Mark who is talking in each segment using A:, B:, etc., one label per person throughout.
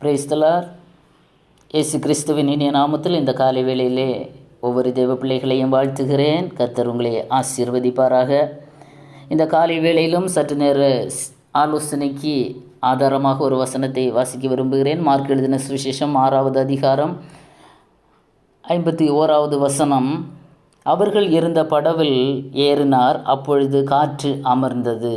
A: பிரேஸ்தலார் இயேசு கிறிஸ்துவின் இனிய நாமத்தில் இந்த காலை வேளையிலே ஒவ்வொரு தேவ பிள்ளைகளையும் வாழ்த்துகிறேன். கர்த்தர் உங்களை ஆசீர்வதிப்பாராக. இந்த காலை வேளையிலும் சற்று நேர ஆலோசனைக்கு ஆதாரமாக ஒரு வசனத்தை வாசிக்க விரும்புகிறேன். மார்க் எழுதின சுவிசேஷம் ஆறாவது அதிகாரம் ஐம்பத்தி ஓராவது வசனம். அவர்கள் இருந்த படவில் ஏறினார் அப்பொழுது காற்று அமர்ந்தது.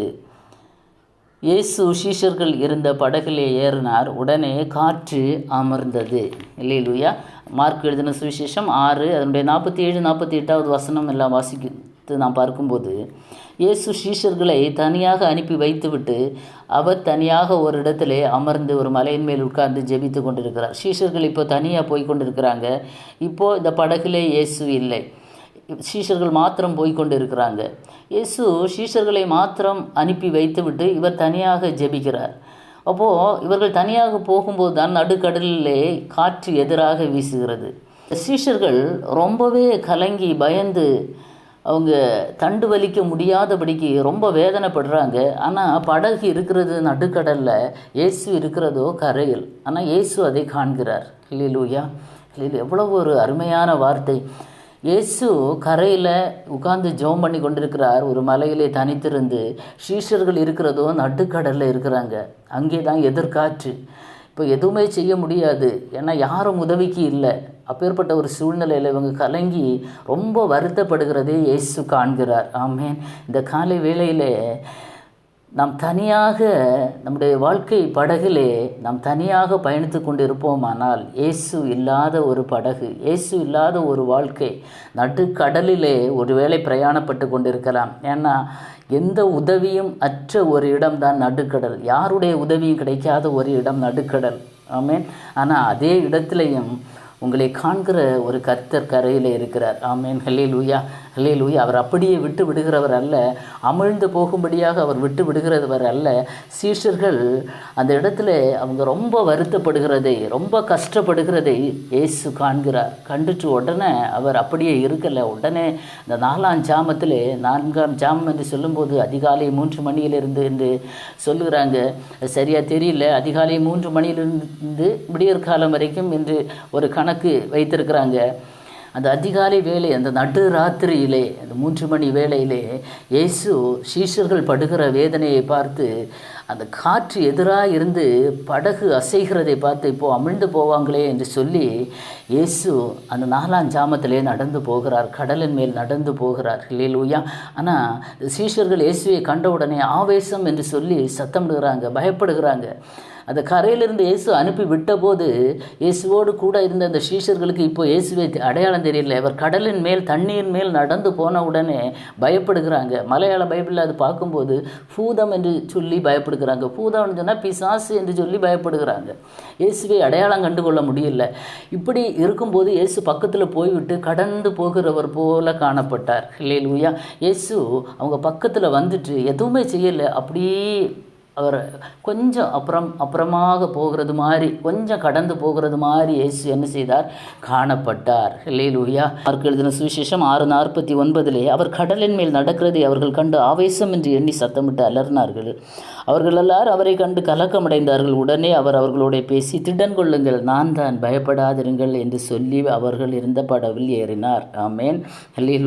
A: இயேசு சீஷர்கள் இருந்த படகிலே ஏறினார். உடனே காற்று அமர்ந்தது. இல்லை இல்லையிலுயா மார்க் எழுதின சுவிசேஷம் ஆறு அதனுடைய நாற்பத்தி ஏழு நாற்பத்தி எட்டாவது வசனம் எல்லாம் வாசித்து நாம் பார்க்கும்போது இயேசு சீஷர்களை தனியாக அனுப்பி வைத்துவிட்டு அவர் தனியாக ஒரு இடத்திலே அமர்ந்து ஒரு மலையின் மேல் உட்கார்ந்து ஜெபித்து கொண்டிருக்கிறார். சீஷர்கள் இப்போ தனியாக போய் கொண்டிருக்கிறாங்க. இப்போது இந்த படகுலே இயேசு இல்லை. சீஷர்கள் மாத்திரம் போய்கொண்டு இருக்கிறாங்க இயேசு சீஷர்களை மாத்திரம் அனுப்பி வைத்துவிட்டு இவர் தனியாக ஜெபிக்கிறார். அப்போது இவர்கள் தனியாக போகும்போது தான் நடுக்கடலிலே காற்று எதிராக வீசுகிறது. சீஷர்கள் ரொம்பவே கலங்கி பயந்து அவங்க தண்டு வலிக்க முடியாதபடிக்கு ரொம்ப வேதனைப்படுறாங்க. ஆனால் படகு இருக்கிறது நடுக்கடலில் இயேசு இருக்கிறதோ கரையில். ஆனால் இயேசு அதை காண்கிறார். இல்லையிலூயா இல்லை எவ்வளோ ஒரு அருமையான வார்த்தை. இயேசு கரையில் உட்கார்ந்து ஜெபம் பண்ணி கொண்டிருக்கிறார். ஒரு மலையிலே தனித்திருந்து சீஷர்கள் இருக்கிறதோ நடுக்கடலில் இருக்கிறாங்க. அங்கே தான் எதிர்காற்று. இப்போ எதுவுமே செய்ய முடியாது. ஏன்னா யாரும் உதவிக்கு இல்லை. அப்பேற்பட்ட ஒரு சூழ்நிலையில் இவங்க கலங்கி ரொம்ப வருத்தப்படுகிறதே இயேசு காண்கிறார். ஆமேன். இந்த காலை வேளையிலே நாம் தனியாக நம்முடைய வாழ்க்கை படகிலே நாம் தனியாக பயணித்து கொண்டு இருப்போமானால் இயேசு இல்லாத ஒரு படகு இயேசு இல்லாத ஒரு வாழ்க்கை நடுக்கடலிலே ஒருவேளை பிரயாணப்பட்டு கொண்டிருக்கலாம். ஏன்னா எந்த உதவியும் அற்ற ஒரு இடம்தான் நடுக்கடல். யாருடைய உதவியும் கிடைக்காத ஒரு இடம் நடுக்கடல். ஆமேன். ஆனால் அதே இடத்துலையும் உங்களை காண்கிற ஒரு கர்த்தர் கரையில் இருக்கிறார். ஆமேன். ஹல்லே லூயா ஹல்லே அவர் அப்படியே விட்டு விடுகிறவர் அல்ல. அமிழ்ந்து போகும்படியாக அவர் விட்டு விடுகிறவர் அல்ல. சீஷர்கள் அந்த இடத்துல அவங்க ரொம்ப வருத்தப்படுகிறதை ரொம்ப கஷ்டப்படுகிறதை இயேசு காண்கிறார். கண்டுட்டு உடனே அவர் அப்படியே இருக்கலை. உடனே இந்த நாலாம் ஜாமத்தில் நான்காம் ஜாமம் என்று சொல்லும்போது அதிகாலை மூன்று மணியிலிருந்து என்று சொல்லுகிறாங்க. சரியாக தெரியல. அதிகாலை மூன்று மணியிலிருந்து விடியற்காலம் வரைக்கும் என்று ஒரு கணக்கு வைத்திருக்கிறாங்க. அந்த அதிகாலை வேலை அந்த நடு ராத்திரியிலே அந்த மூன்று மணி வேளையிலே இயேசு சீஷர்கள் படுகிற வேதனையை பார்த்து அந்த காற்று எதிராக இருந்து படகு அசைகிறதை பார்த்து இப்போது அமிழ்ந்து போவாங்களே என்று சொல்லி இயேசு அந்த நாலாம் ஜாமத்திலே நடந்து போகிறார். கடலின் மேல் நடந்து போகிறார். இல்லையிலூயா ஆனால் சீஷர்கள் இயேசுவை கண்ட உடனே ஆவேசம் என்று சொல்லி சத்தமிடுகிறாங்க பயப்படுகிறாங்க. அந்த கரையிலிருந்து இயேசு அனுப்பி விட்டபோது இயேசுவோடு கூட இருந்த அந்த சீஷர்களுக்கு இப்போ இயேசுவை அடையாளம் தெரியல. அவர் கடலின் மேல் தண்ணீர் மேல் நடந்து போன உடனே பயப்படுகிறாங்க. மலையாள பைபிளில் அது பார்க்கும்போது பூதம் என்று சொல்லி பயப்படுகிறாங்க. பூதம்னு சொன்னால் பிசாசு என்று சொல்லி பயப்படுகிறாங்க. இயேசுவை அடையாளம் கண்டுகொள்ள முடியல. இப்படி இருக்கும்போது இயேசு பக்கத்தில் போய்விட்டு கடந்து போகிறவர் போல காணப்பட்டார். இல்லையா இயேசு அவங்க பக்கத்தில் வந்துட்டு எதுவுமே செய்யலை. அப்படியே அவர் கொஞ்சம் அப்புறம் அப்புறமாக போகிறது மாதிரி கொஞ்சம் கடந்து போகிறது மாதிரி இயேசு என்ன செய்தார்? காணப்பட்டார். லூயா அவருக்கு எழுதின சுவிசேஷம் ஆறு நாற்பத்தி ஒன்பதிலே அவர் கடலின் மேல் நடக்கிறதை அவர்கள் கண்டு ஆவேசம் என்று எண்ணி சத்தமிட்டு அலறினார்கள். அவர்கள் எல்லாரும் அவரை கண்டு கலக்கமடைந்தார்கள். உடனே அவர் அவர்களோட பேசி திடன் கொள்ளுங்கள் நான் தான் பயப்படாதிருங்கள் என்று சொல்லி அவர்கள் இருந்த படவில் ஏறினார். ஆமேன்.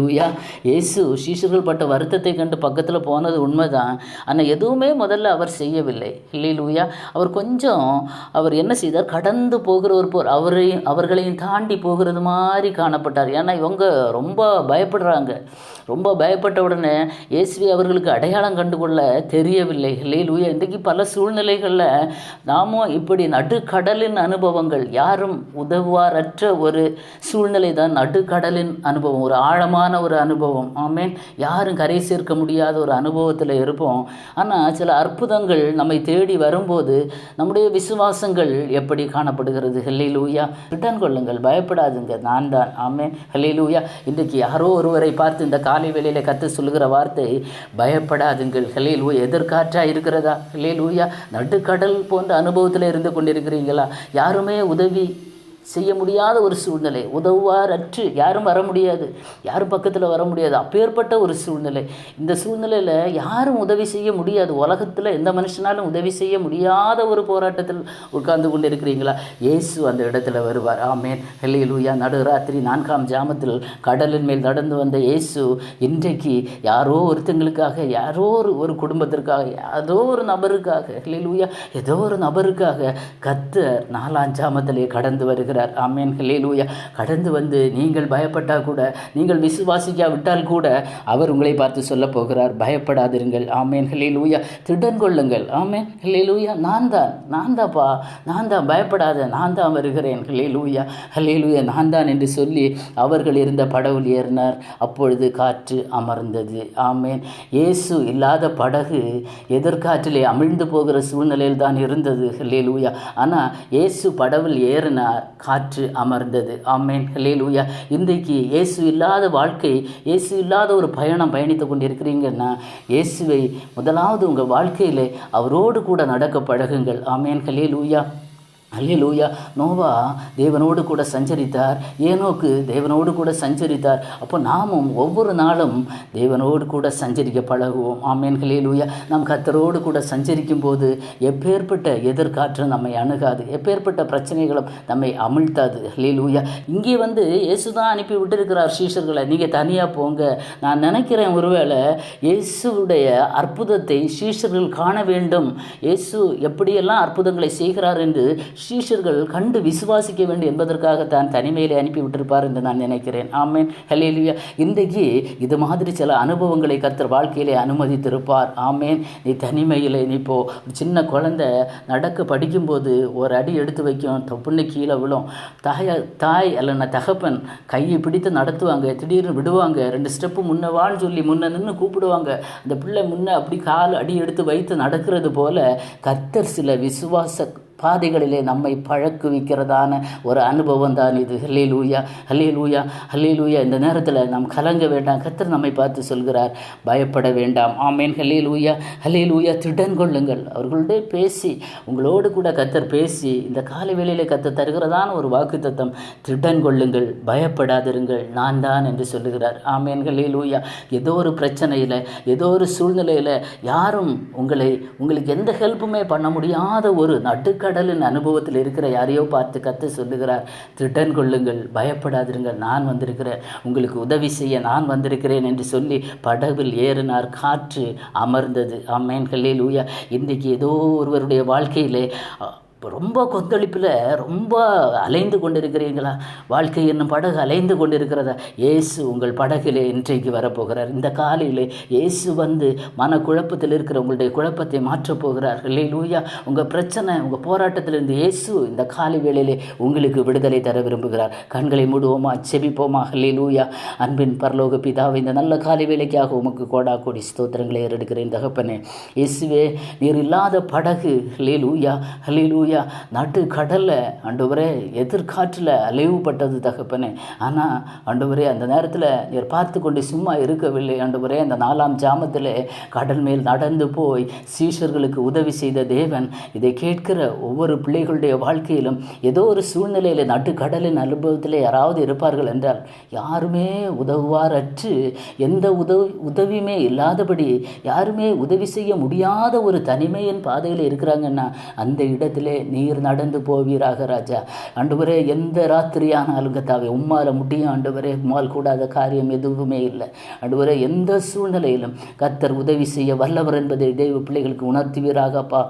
A: லூயா இயேசு சீஷர்கள் பட்ட வருத்தத்தை கண்டு பக்கத்தில் போனது உண்மைதான். ஆனால் எதுவுமே முதல்ல அவர் செய்யவில்லை. லூயா அவர் கொஞ்சம் அவர் என்ன செய்தார்? கடந்து போகிறவர் போர் அவரையும் அவர்களையும் தாண்டி போகிறது மாதிரி காணப்பட்டார். ஏன்னா இவங்க ரொம்ப பயப்படுறாங்க. ரொம்ப பயப்பட்ட உடனே இயேசுவை அவர்களுக்கு அடையாளம் கண்டுகொள்ள தெரியவில்லை. லூயா இன்றைக்கு பல சூழ்நிலைகளில் நாமும் இப்படி நடுக்கடலின் அனுபவங்கள் யாரும் உதவுவாரற்ற ஒரு சூழ்நிலை தான் நடுக்கடலின் அனுபவம். ஒரு ஆழமான ஒரு அனுபவம். ஆமேன். யாரும் கரை சேர்க்க முடியாத ஒரு அனுபவத்தில் இருப்போம். ஆனால் சில அற்புதங்கள் நம்மை தேடி வரும்போது நம்முடைய விசுவாசங்கள் எப்படி காணப்படுகிறது? ஹெல்லிலூயா. ரிட்டர்ன் கொள்ளுங்கள். பயப்படாதுங்க. நான் தான். ஆமேன். ஹெல்லிலூயா. இன்றைக்கு யாரோ ஒருவரை பார்த்து இந்த கால வேளையில் கற்று சொல்லுகிற வார்த்தை பயப்படாதுங்கள் ஹெல்லிலூயா. எதிர்காற்றா இருக்கிறதா? ஹெல்லிலூயா. நடுக்கடல் போன்ற அனுபவத்தில் இருந்து கொண்டிருக்கிறீங்களா யாருமே உதவி செய்ய முடியாத ஒரு சூழ்நிலை. உதவுவார் அற்று யாரும் வர முடியாது. யாரும் பக்கத்தில் வர முடியாது. அப்பேற்பட்ட ஒரு சூழ்நிலை. இந்த சூழ்நிலையில் யாரும் உதவி செய்ய முடியாது. உலகத்தில் எந்த மனுஷனாலும் உதவி செய்ய முடியாத ஒரு போராட்டத்தில் உட்கார்ந்து கொண்டு இருக்கிறீங்களா இயேசு அந்த இடத்துல வருவார். ஆமேன். ஹெல்லையிலூயா நடுராத்திரி நான்காம் ஜாமத்தில் கடலின் மேல் நடந்து வந்த இயேசு இன்றைக்கு யாரோ ஒருத்தங்களுக்காக யாரோ ஒரு ஒரு குடும்பத்திற்காக ஏதோ ஒரு நபருக்காக ஹெல்லையிலூயா ஏதோ ஒரு நபருக்காக கத்த நாலாம் ஜாமத்திலே கடந்து வருகிறார். ஆமேன் ஹலேலூயா கடந்து வந்து நீங்கள் பயப்பட்டால் கூட நீங்கள் விசுவாசிக்கா விட்டால் கூட அவர் உங்களை பார்த்து சொல்ல போகிறார். பயப்படாதிருங்கள். ஆமேன் ஹலேலூயா திடன் கொள்ளுங்கள். ஆமேன் ஹலேலூயா நான் தான் நான் தான்ப்பா. நான் தான் பயப்படாத நான் தான் வருகிறேன். ஹலேலூயா ஹலேலூயா நான் தான் என்று சொல்லி அவர்கள் இருந்த படவில் ஏறினார். அப்பொழுது காற்று அமர்ந்தது. ஆமேன். இயேசு இல்லாத படகு எதிர்காற்றிலே அமிழ்ந்து போகிற சூழ்நிலையில் தான் இருந்தது. ஹலேலூயா ஆனால் இயேசு படவில் ஏறினார். காற்று அமர்ந்தது. ஆமேன். ஹெல்லேலூயா இன்றைக்கு இயேசு இல்லாத வாழ்க்கை இயேசு இல்லாத ஒரு பயணம் பயணித்து கொண்டிருக்கிறீங்கன்னா இயேசுவை முதலாவது உங்கள் வாழ்க்கையில் அவரோடு கூட நடக்க பழகுங்கள். ஆமேன். ஹெல்லேலூயா அல்லேலூயா. நோவா தேவனோடு கூட சஞ்சரித்தார். ஏனோக்கு தேவனோடு கூட சஞ்சரித்தார். அப்போ நாமும் ஒவ்வொரு நாளும் தேவனோடு கூட சஞ்சரிக்க பழகுவோம். ஆமேன். ஹலேலூயா நாம் கத்தரோடு கூட சஞ்சரிக்கும் போது எப்பேற்பட்ட எதிர்காற்று நம்மை அணுகாது. எப்பேற்பட்ட பிரச்சனைகளும் நம்மை அமிழ்த்தாது. ஹலேலூயா இங்கே வந்து இயேசு தான் அனுப்பி விட்டிருக்கிறார் சீஷர்களை. நீங்கள் தனியாக போங்க. நான் நினைக்கிறேன் ஒருவேளை இயேசுடைய அற்புதத்தை சீஷர்கள் காண வேண்டும். இயேசு எப்படியெல்லாம் அற்புதங்களை செய்கிறார் என்று சீஷர்கள் கண்டு விசுவாசிக்க வேண்டும் என்பதற்காக தான் தனிமையிலே அனுப்பிவிட்டிருப்பார் என்று நான் நினைக்கிறேன். ஆமேன். ஹலேலியா இன்றைக்கு இது மாதிரி சில அனுபவங்களை கத்தர் வாழ்க்கையிலே அனுமதித்திருப்பார். ஆமேன். நீ தனிமையில் நீ இப்போ சின்ன குழந்தை நடக்க படிக்கும்போது ஒரு அடி எடுத்து வைக்கும். தொப்புன்னு கீழே விழும். தாய தாய் அல்லனா தகப்பன். கையை பிடித்து நடத்துவாங்க. திடீர்னு விடுவாங்க. ரெண்டு ஸ்டெப்பு முன்ன வான்னு சொல்லி முன்ன நின்று கூப்பிடுவாங்க. அந்த பிள்ளை முன்ன அப்படி கால் அடி எடுத்து வைத்து நடக்கிறது போல கர்த்தர் சில விசுவாச பாதைகளிலே நம்மை பழக்குவிக்கிறதான ஒரு அனுபவம் தான் இது. ஹல்லே லூயா ஹல்லே லூயா ஹல்லே லூயா இந்த நேரத்தில் நாம் கலங்க வேண்டாம். கத்தர் நம்மை பார்த்து சொல்கிறார் பயப்பட வேண்டாம். ஆமேன். ஹல்லே லூயா ஹல்லே லூயா திடன் கொள்ளுங்கள். அவர்களோட பேசி உங்களோடு கூட கத்தர் பேசி இந்த காலை வேளையில் கத்தர் தருகிறதான ஒரு வாக்கு தத்தம் திடன் கொள்ளுங்கள் பயப்படாதிருங்கள். நான் தான் என்று சொல்லுகிறார். ஆமேன். ஹல்லே லூயா ஏதோ ஒரு பிரச்சனையில் ஏதோ ஒரு சூழ்நிலையில் யாரும் உங்களை உங்களுக்கு எந்த ஹெல்ப்புமே பண்ண முடியாத ஒரு நடுக்க கடலின் அனுபவத்தில் இருக்கிற யாரையோ பார்த்து கத்து சொல்லுகிறார் திடன் கொள்ளுங்கள் பயப்படாதிருங்கள் நான் வந்திருக்கிறேன். உங்களுக்கு உதவி செய்ய நான் வந்திருக்கிறேன் என்று சொல்லி படவில் ஏறினார். காற்று அமர்ந்தது. அம்மேன்களே கல்லில் ஊயா இன்றைக்கு ஏதோ ஒருவருடைய வாழ்க்கையிலே இப்போ ரொம்ப கொந்தளிப்பில் ரொம்ப அலைந்து கொண்டிருக்கிறீங்களா வாழ்க்கை என்னும் படகு அலைந்து கொண்டிருக்கிறதா? இயேசு உங்கள் படகிலே இன்றைக்கு வரப்போகிறார். இந்த காலையில் இயேசு வந்து மன குழப்பத்தில் இருக்கிற உங்களுடைய குழப்பத்தை மாற்றப் போகிறார். இல்லை லூயா உங்கள் பிரச்சனை உங்கள் போராட்டத்திலிருந்து இயேசு இந்த காலை வேளையிலே உங்களுக்கு விடுதலை தர விரும்புகிறார். கண்களை மூடுவோமா? செபிப்போமா? ஹலே லூயா அன்பின் பரலோக பிதாவை இந்த நல்ல காலை வேலைக்காக உமக்கு கோடா கோடி ஸ்தோத்திரங்களை ஏறெடுக்கிறேன் தகப்பனே. இயேசுவே நீர் இல்லாத படகு. ஹலே லூயா ஹலே லூயா லூயா நடு கடலில் ஆண்டவரே எதிர்காற்றில் அலைவுபட்டது தகப்பனே. ஆனால் ஆண்டவரே அந்த நேரத்தில் நீர் பார்த்து கொண்டு சும்மா இருக்கவில்லை. ஆண்டவரே அந்த நாலாம் ஜாமத்தில் கடல் மேல் நடந்து போய் சீஷர்களுக்கு உதவி செய்த தேவன் இதை கேட்கிற ஒவ்வொரு பிள்ளைகளுடைய வாழ்க்கையிலும் ஏதோ ஒரு சூழ்நிலையில் நட்டு கடலின் அனுபவத்தில் யாராவது இருப்பார்கள் என்றால் யாருமே உதவுவாரற்று எந்த உதவி உதவியுமே இல்லாதபடி யாருமே உதவி செய்ய முடியாத ஒரு தனிமையின் பாதையில் இருக்கிறாங்கன்னா அந்த இடத்திலே நீர் நடந்து போவீராக ராஜா. ஆண்டவரே எந்த ராத்திரியானாலும் கத்தாவே உம்மால முடியும் ஆண்டவரே. உம்மால் கூடாத காரியம் எதுவுமே இல்லை. ஆண்டவரே எந்த சூழ்நிலையிலும் கத்தர் உதவி செய்ய வல்லவர் என்பதை தெய்வ பிள்ளைகளுக்கு உணர்த்துவீராகப்பா.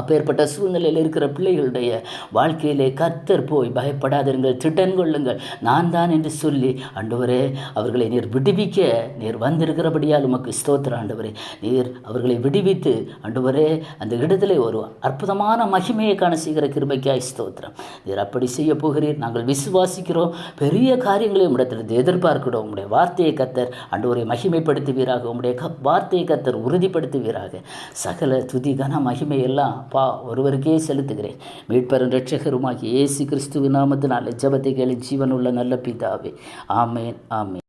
A: அப்பேற்பட்ட சூழ்நிலையில் இருக்கிற பிள்ளைகளுடைய வாழ்க்கையிலே கத்தர் போய் பயப்படாதிருங்கள் திட்டன் கொள்ளுங்கள். நான் தான் என்று சொல்லி ஆண்டவரே அவர்களை நீர் விடுவிக்க நீர் வந்திருக்கிறபடியால் உமக்கு ஸ்தோத்திர ஆண்டவரே. நீர் அவர்களை விடுவித்து ஆண்டவரே அந்த இடத்துல ஒரு அற்புதமான மகிமையை காண செய்கிற கிருபைக்காய் ஸ்தோத்திரம். நீர் அப்படி செய்ய போகிறீர். நாங்கள் விசுவாசிக்கிறோம். பெரிய காரியங்களை உம்மிடத்திலிருந்து எதிர்பார்க்கிறோம். உங்களுடைய வார்த்தையை கத்தர் ஆண்டவரை மகிமைப்படுத்துவீராக. உங்களுடைய க வார்த்தையை கத்தர் உறுதிப்படுத்துவீராக. சகல துதி கன மகிமை எல்லாம் அப்பா ஒருவருக்கே செலுத்துகிறேன். மீட்பரும் ரட்சகருமாகி இயேசு கிறிஸ்துவின் நாமத்தினால் ஜபத்தை கேளு ஜீவனுள்ள நல்ல பிதாவே. ஆமேன் ஆமேன்.